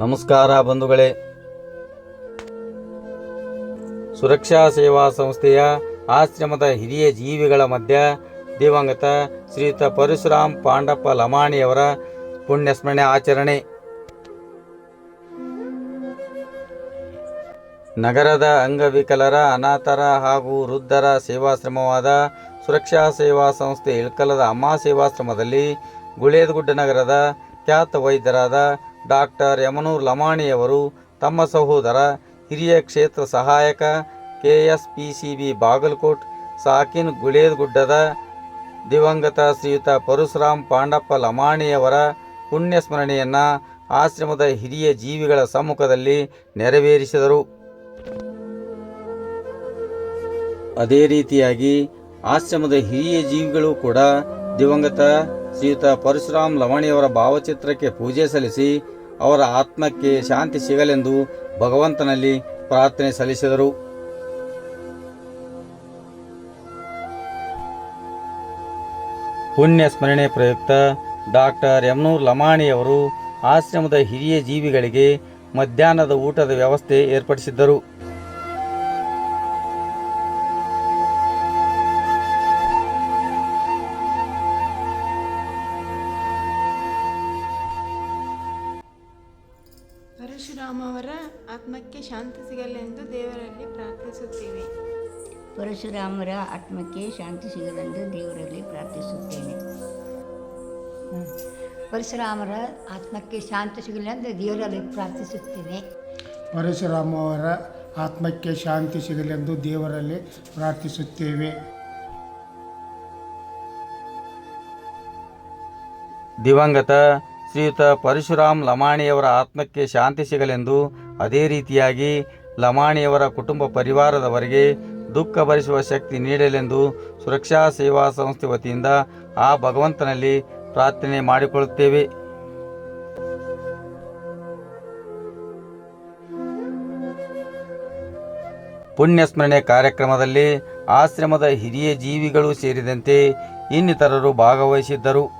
ನಮಸ್ಕಾರ ಬಂಧುಗಳೇ. ಸುರಕ್ಷಾ ಸೇವಾ ಸಂಸ್ಥೆಯ ಆಶ್ರಮದ ಹಿರಿಯ ಜೀವಿಗಳ ಮಧ್ಯ ದಿವಂಗತ ಶ್ರೀಯುತ ಪರಶುರಾಮ್ ಪಾಂಡಪ್ಪ ಲಮಾಣಿಯವರ ಪುಣ್ಯಸ್ಮರಣೆ ಆಚರಣೆ. ನಗರದ ಅಂಗವಿಕಲರ, ಅನಾಥರ ಹಾಗೂ ವೃದ್ಧರ ಸೇವಾಶ್ರಮವಾದ ಸುರಕ್ಷಾ ಸೇವಾ ಸಂಸ್ಥೆ ಇಳ್ಕಲದ ಅಮ್ಮ ಸೇವಾಶ್ರಮದಲ್ಲಿ ಗುಳೇದಗುಡ್ಡ ನಗರದ ಖ್ಯಾತ ವೈದ್ಯರಾದ ಡಾಕ್ಟರ್ ಯಮನೂರ್ ಲಮಾಣಿಯವರು ತಮ್ಮ ಸಹೋದರ, ಹಿರಿಯ ಕ್ಷೇತ್ರ ಸಹಾಯಕ K S P C B Bagalkot, ಸಾಕಿನ್ ಗುಳೇದಗುಡ್ಡದ ದಿವಂಗತ ಶ್ರೀಯುತ ಪರಶುರಾಮ್ ಪಾಂಡಪ್ಪ ಲಮಾಣಿಯವರ ಪುಣ್ಯ ಸ್ಮರಣೆಯನ್ನು ಆಶ್ರಮದ ಹಿರಿಯ ಜೀವಿಗಳ ಸಮ್ಮುಖದಲ್ಲಿ ನೆರವೇರಿಸಿದರು. ಅದೇ ರೀತಿಯಾಗಿ ಆಶ್ರಮದ ಹಿರಿಯ ಜೀವಿಗಳು ಕೂಡ ದಿವಂಗತ ಶ್ರೀಯುತ ಪರಶುರಾಮ್ ಲವಣಿಯವರ ಭಾವಚಿತ್ರಕ್ಕೆ ಪೂಜೆ ಸಲ್ಲಿಸಿ ಅವರ ಆತ್ಮಕ್ಕೆ ಶಾಂತಿ ಸಿಗಲೆಂದು ಭಗವಂತನಲ್ಲಿ ಪ್ರಾರ್ಥನೆ ಸಲ್ಲಿಸಿದರು. ಪುಣ್ಯ ಸ್ಮರಣೆ ಪ್ರಯುಕ್ತ ಡಾಕ್ಟರ್ ಯಮ್ನೂರ್ ಲಮಾಣಿಯವರು ಆಶ್ರಮದ ಹಿರಿಯ ಜೀವಿಗಳಿಗೆ ಮಧ್ಯಾಹ್ನದ ಊಟದ ವ್ಯವಸ್ಥೆ ಏರ್ಪಡಿಸಿದ್ದರು. ಪರಶುರಾಮ ಅವರ ಆತ್ಮಕ್ಕೆ ಶಾಂತಿ ಸಿಗಲಿ ಎಂದು ದೇವರಲ್ಲಿ ಪ್ರಾರ್ಥಿಸುತ್ತೇವೆ ಪರಶುರಾಮರ ಆತ್ಮಕ್ಕೆ ಶಾಂತಿ ಸಿಗಲೆಂದು ದೇವರಲ್ಲಿ ಪ್ರಾರ್ಥಿಸುತ್ತೇನೆ. ಪರಶುರಾಮರ ಆತ್ಮಕ್ಕೆ ಶಾಂತಿ ಸಿಗಲೆಂದು ದೇವರಲ್ಲಿ ಪ್ರಾರ್ಥಿಸುತ್ತೇನೆ. ಪರಶುರಾಮ ಅವರ ಆತ್ಮಕ್ಕೆ ಶಾಂತಿ ಸಿಗಲೆಂದು ದೇವರಲ್ಲಿ ಪ್ರಾರ್ಥಿಸುತ್ತೇವೆ. ದಿವಂಗತ ಶ್ರೀಯುತ ಪರಶುರಾಮ್ ಲಮಾಣಿಯವರ ಆತ್ಮಕ್ಕೆ ಶಾಂತಿ ಸಿಗಲೆಂದು ಅದೇ ರೀತಿಯಾಗಿ ಲಮಾಣಿಯವರ ಕುಟುಂಬ ಪರಿವಾರದವರಿಗೆ ದುಃಖ ಭರಿಸುವ ಶಕ್ತಿ ನೀಡಲೆಂದು ಸುರಕ್ಷಾ ಸೇವಾ ಸಂಸ್ಥೆ ವತಿಯಿಂದ ಆ ಭಗವಂತನಲ್ಲಿ ಪ್ರಾರ್ಥನೆ ಮಾಡಿಕೊಳ್ಳುತ್ತೇವೆ. ಪುಣ್ಯಸ್ಮರಣೆ ಕಾರ್ಯಕ್ರಮದಲ್ಲಿ ಆಶ್ರಮದ ಹಿರಿಯ ಜೀವಿಗಳು ಸೇರಿದಂತೆ ಇನ್ನಿತರರು ಭಾಗವಹಿಸಿದ್ದರು.